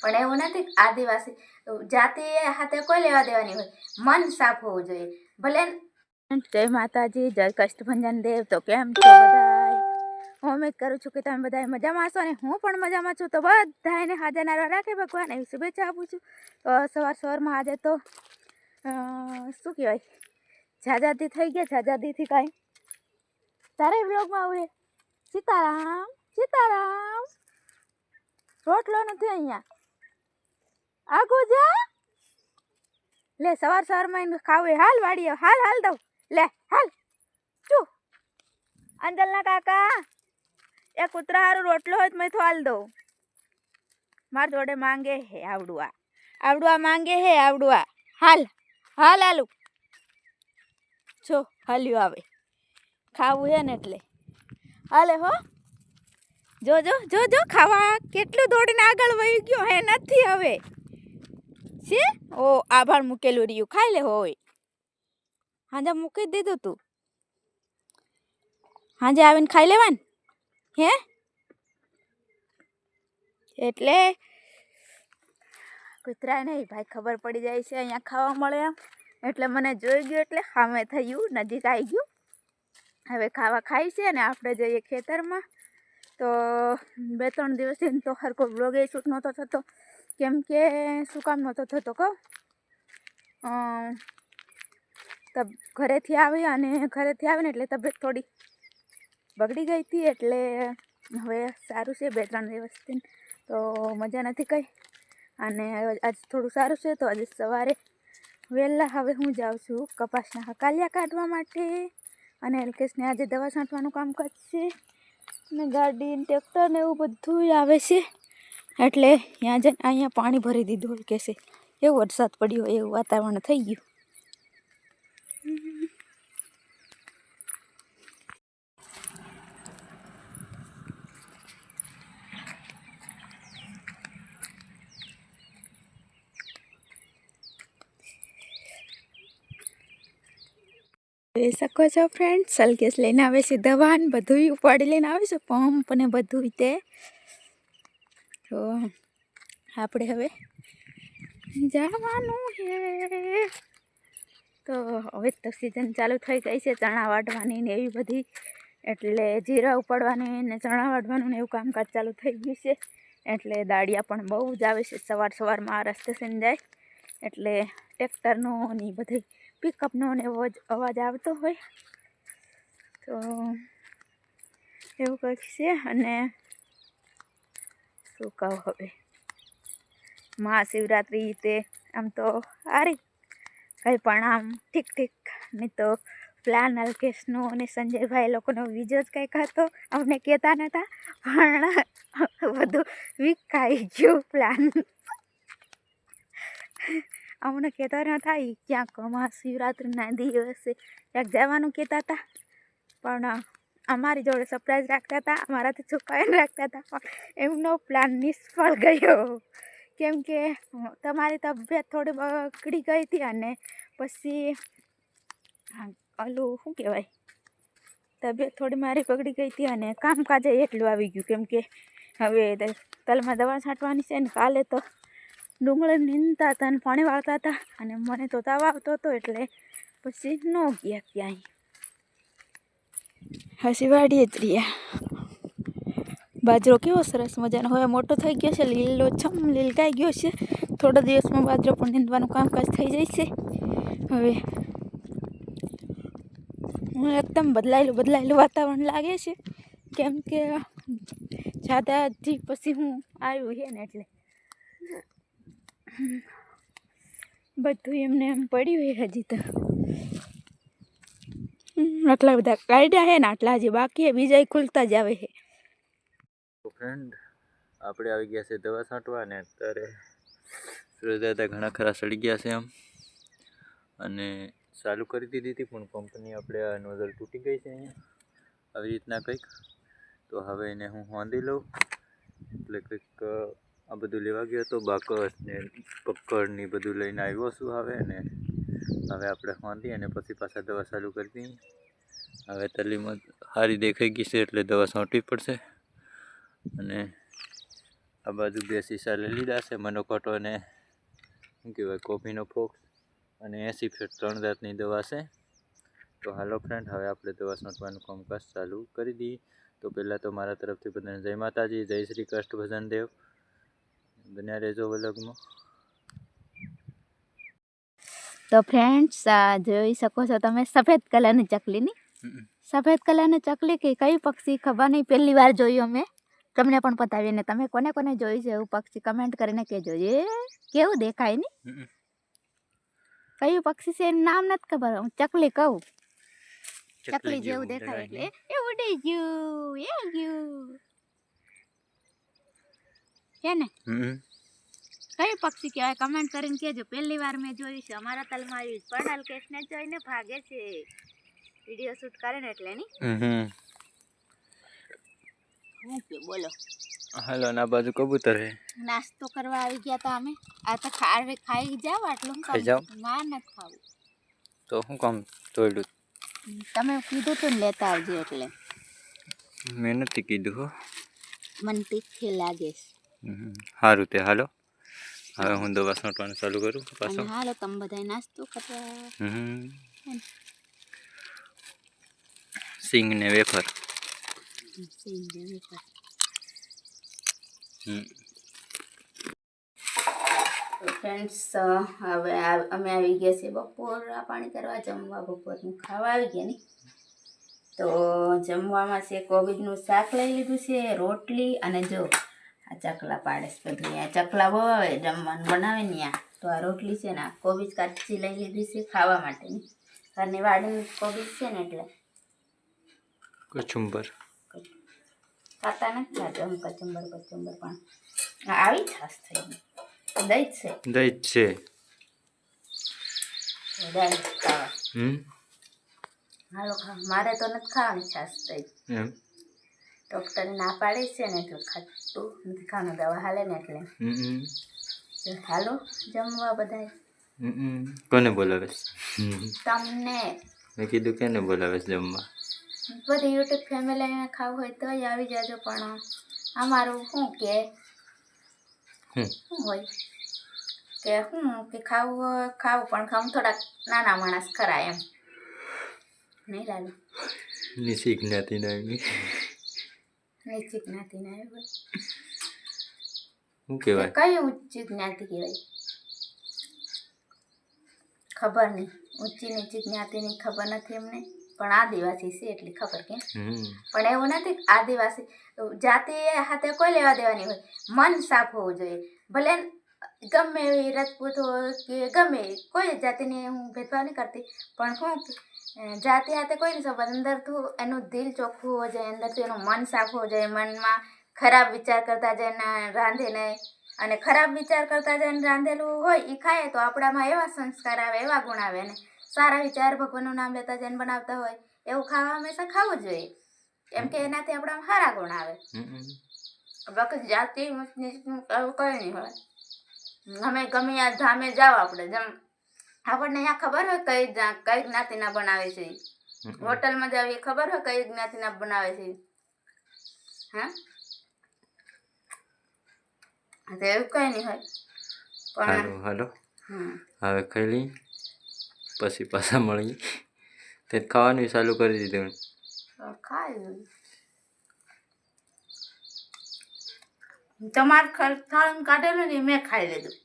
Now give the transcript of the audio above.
પણ એવું નથી આદિવાસી જાતિ હાથે કોઈ લેવા દેવાની હોય. મન સાફ હોવું જોઈએ. ભલે જય માતાજી જય કષ્ટભંજન દેવ. તો કેમ છો બધાય? હું ઉમેદ કરું છું કે તમે બધા મજામાં હશો ને હું પણ મજામાં છું. તો બધાને હાજર નારા રાખે ભગવાન એવી શુભેચ્છા આપું છું. તો સવાર સવારમાં આજે તો શું કહેવાય? ઝાઝાદી થઈ ગયા ઝાઝાદીથી કાંઈ. તારે બ્લોગમાં આવે સીતારામ સીતારામ! રોટલો નથી અહીંયા. આગો જા. લે, સવાર સવારમાં એને ખાવું હાલ વાડીએ, હાલ હાલ દઉં. લે, હાલ. ચુ અંજલના કાકા એ કૂતરા હારું રોટલો હોય તો મેં તો હાલ દઉં. માર જોડે માંગે હે આવડુઆ. આવડુઆ માંગે હે આવડુઆ. હાલ હાલ, હાલુ. જો, હાલ્યું આવે. ખાવું હે ને એટલે. હાલે હો. જો જો જો જો, ખાવા કેટલું દોડીને આગળ વહી ગયો હે, નથી હવે. છે ઓ, આભાર મૂકેલું રહ્યું. ખાઈ લે હોય. હાજે મૂકી દીધું તું. હાજે આવીને ખાઈ લેવાન? હે? એટલે? કૂતરા નહીં, ભાઈ, ખબર પડી જાય છે, અહીંયા ખાવા મળે એમ. એટલે મને જોઈ ગયું, એટલે સામે થયું, નજીક આવી ગયું. હવે ખાવા ખાઈ છે ને આપણે જઈએ ખેતરમાં. તો બે ત્રણ દિવસથી તો હરકો બ્લોગ એ શૂટ નહોતો થતો. કેમ કે શું કામ નહોતો થતો કહો. તબ, ઘરેથી આવી અને ઘરેથી આવીને એટલે તબિયત થોડી બગડી ગઈ હતી એટલે હવે સારું છે બે ત્રણ દિવસથી તો મજા નથી કંઈ. અને આજ થોડું સારું છે તો આજે સવારે વહેલા હવે હું જાઉં છું કપાસના હકાલિયા કાઢવા માટે. અને એલકેશને આજે દવા છાંટવાનું કામ કરશે. ને ગાડી ને ટ્રેક્ટર ને એવું બધું આવે છે. એટલે ત્યાં જઈને અહીંયા પાણી ભરી દીધું હોય કહેશે એવો વરસાદ પડ્યો, એવું વાતાવરણ થઈ ગયું. જોઈ શકો છો ફ્રેન્ડ સલગેસ લઈને આવે છે દવા ને બધું ઉપાડી લઈને આવે છે પંપ ને બધું તે. તો આપણે હવે જવાનું છે તો હવે તો સિઝન ચાલુ થઈ ગઈ છે, ચણા વાટવાની ને એવી બધી. એટલે જીરા ઉપાડવાની ને ચણા વાટવાનું ને એવું કામકાજ ચાલુ થઈ ગયું છે. એટલે દાળિયા પણ બહુ જ આવે છે, સવાર સવારમાં રસ્તે થઈને જાય એટલે ટ્રેક્ટરનો ને બધી પિકઅપનો ને એવો જ અવાજ આવતો હોય. તો એવું કંઈક છે અને શું કહું હવે? મહાશિવરાત્રિ તે આમ તો સારી કંઈ પણ આમ ઠીક ઠીક. નહીં તો પ્લાન અલ્કેશનો અને સંજયભાઈ લોકોનો બીજો જ કંઈક હતો. અમને કહેતા નહોતા. પણ બધું વિકાઈ ગયું પ્લાન અમને કહેતા ન થાય ક્યાંક મહાશિવરાત્રિના દિવસે ક્યાંક જવાનું કહેતા હતા. પણ અમારી જોડે સરપ્રાઈઝ રાખતા હતા, અમારાથી છુપાવીને રાખતા હતા. પણ એમનો પ્લાન નિષ્ફળ ગયો. કેમ કે તમારી તબિયત થોડી બગડી ગઈ હતી અને પછી ઓલું શું કહેવાય? તબિયત થોડી મારી બગડી ગઈ હતી અને કામકાજે એટલું આવી ગયું. કેમ કે, હવે તલમાં દવા છાંટવાની છે ને કાલે તો ડુંગળી નીંદતા હતા અને પાણી વાળતા હતા અને મને તો તાવ આવતો હતો એટલે પછી ન ગયા ક્યાંય. હસી વાડીએ જ રહ્યા. બાજરો કેવો સરસ મજાનો હવે મોટો થઈ ગયો છે, લીલો છમ લીલકાઈ ગયો છે. થોડા દિવસમાં બાજરો પણ નીંદવાનું કામકાજ થઈ જાય છે. હવે હું એકદમ બદલાયેલું બદલાયેલું વાતાવરણ લાગે છે. કેમ કે જાદાથી પછી હું આવ્યું છે ને એટલે. બધું એમને એમ પડ્યું છે હજી તો. આટલા બધા કાઢ્યા છે ને, આટલા હજી બાકી બીજા ખુલતા જ આવે છે ફ્રેન્ડ આપણે આવી ગયા છે દવા છાંટવા ને અત્યારે સૂર્યદાદા ઘણા ખરા સડી ગયા છે એમ. અને ચાલુ કરી દીધી હતી પણ કંપની આપણે આ નોઝલ તૂટી ગઈ છે અહીંયા. આવી રીતના કંઈક. તો હવે એને હું વાંધી લઉં. એટલે કંઈક આ બધું લેવા ગયો હતો, બાકસ ને પક્કડ ને બધું લઈને આવ્યો છું હવે ને. હવે આપણે વાંધી અને પછી પાછા દવા ચાલુ કરી દઈએ. હવે તલીમાં સારી દેખાઈ ગઈ છે એટલે દવા છાંટવી પડશે. અને આ બાજુ બે શીશા લઈ લીધા છે, મનોકોટો અને શું કહેવાય, કોફીનો ફોક્સ અને એંસી ફેટ ત્રણ જાતની દવા છે. તો હાલો ફ્રેન્ડ હવે આપણે દવા છાંટવાનું કામકાજ ચાલુ કરી દઈએ. તો પહેલાં તો મારા તરફથી બધાને જય માતાજી, જય શ્રી કૃષ્ણ ભજન દેવ બન્યા રહેજો વ્લોગમાં તો ફ્રેન્ડ્સ આ જોઈ શકો છો તમે સફેદ કલરની ચકલી ની સફેદ કલરની ચકલી કે કઈ પક્ષી ખબર નહીં પહેલી વાર જોયું અમે તમને પણ બતાવીને તમે કોને કોને જોયું છે એવું પક્ષી કમેન્ટ કરીને કહેજો એ કેવું દેખાય ને કયું પક્ષી છે એનું નામ નથી ખબર હું ચકલી કહું ચકલી જેવું દેખાય એટલે એ ઉડી ગયું એ ગયું છે ને? કયું પક્ષી કહેવાય? કમેન્ટ કરીને કહેજો. પહેલી વાર મેં જોયું છે. અમારા તલમાં આવ્યું છે. પણ અલ્કેશને જોઈને ભાગે છે. વીડિયો શૂટ કરે ને એટલે ની બોલો. હાલો ના બાજુ કબૂતર હે. નાસ્તો કરવા આવી ગયા તા અમે. આ તો ખાવે ખાઈ જાવ આટલું ખાઈ જાવ? ના નથી ખાવું. તો હું કામ તોડ્યું? તમે કીધું તું ને લેતા આવજો એટલે. મેં નથી કીધું હો. મને તીખી લાગે છે. સારું તે હાલો. હવે હું દવા છાંટવાનું ચાલુ કરું પાછો. હાલો તમે બધા નાસ્તો કરવા. હમ. સિંગ ને વેફર. સિંગ. ફ્રેન્ડ્સ હવે અમે આવી ગયા છીએ બપોર પાણી કરવા. જમવા બપોરનું ખાવા આવી ગયા ને? તો જમવામાં છે કોબીજનું શાક લઈ લીધું છે રોટલી અને જો આ ચકલા પાડે છે બધું. આ ચકલા આવે જમવાનું બનાવે ને આ તો આ રોટલી છે ને આ કોબીજ કાચી લઈ લીધી છે ખાવા માટેની ઘરની વાડીની કોબીજ છે ને એટલે. કચુંબર. ખાતા નથી ખાતા હું કચુંબર કચુંબર પણ. આવી છાશ થઈ દહીં છે. દહીં છે. દહીં ખાવા. હાલો ખા મારે તો નથી ખાવાની છાશ દહીં. ડૉક્ટરે ના પાડે છે ને એટલે નથી ખાવાનું દવા હાલે ને એટલે. તો હાલો જમવા હમ કોને બોલાવે તમને. મેં કીધું કેને બોલાવે જમવા? બધી યુટ્યુબ ફેમિલીને ખાવું હોય તો આવી જાજો પણ અમારું શું કે? શું હોય? કે શું કે ખાવું ખાવું પણ ખાવું થોડાક નાના માણસ ખરા એમ. નહીં લાગે? નિશી જ્ઞાતિ નામની જ્ઞાતિના આવ્યું હોય. શું કહેવાય? કઈ ઊંચી જ્ઞાતિ કહેવાય? ખબર નહીં. ઊંચી નીચી જ્ઞાતિની ખબર નથી એમને. પણ આદિવાસી છે એટલી ખબર કે પણ એવું નથી આદિવાસી જાતિ હાથે કોઈ લેવા દેવાની હોય. મન સાફ હોવું જોઈએ. ભલે ગમે એવી રજપૂત હોય કે ગમે કોઈ જાતિને હું ભેદભાવ નહીં કરતી. પણ અ, જાતિ હાથે કોઈ નહીં સંબંધ અંદરથી એનું દિલ ચોખ્ખું હો જાય અંદરથી એનું મન સાફ હોવું જોઈએ મનમાં ખરાબ વિચાર કરતા જઈને રાંધે નહીં અને ખરાબ વિચાર કરતા જઈને રાંધેલું હોય એ ખાય તો આપણામાં એવા સંસ્કાર આવે એવા ગુણ આવે ને. સારા વિચાર ભગવાનનું નામ લેતા જઈને બનાવતા હોય એવું ખાવા હંમેશા ખાવું જોઈએ. કેમ કે એનાથી આપણામાં સારા ગુણ આવે. બાકી જાતિ કંઈ નહીં હોય. અમે ગમે આ ધામે જાઓ આપણે જેમ આપણને અહીંયા ખબર હોય કઈ કઈ જ્ઞાતિના બનાવે છે. હોટલમાં જાવી ખબર હોય કઈ જ્ઞાતિના બનાવે છે. હા? તો એવું કંઈ નહીં હોય. પણ હાલો હાલો. હવે ખાઈ લઈ પછી પાછા મળી તે ખાવાનું ચાલુ કરી દીધું ખાઈ તમારે થાળીમાં કાઢેલું ને મેં ખાઈ લીધું.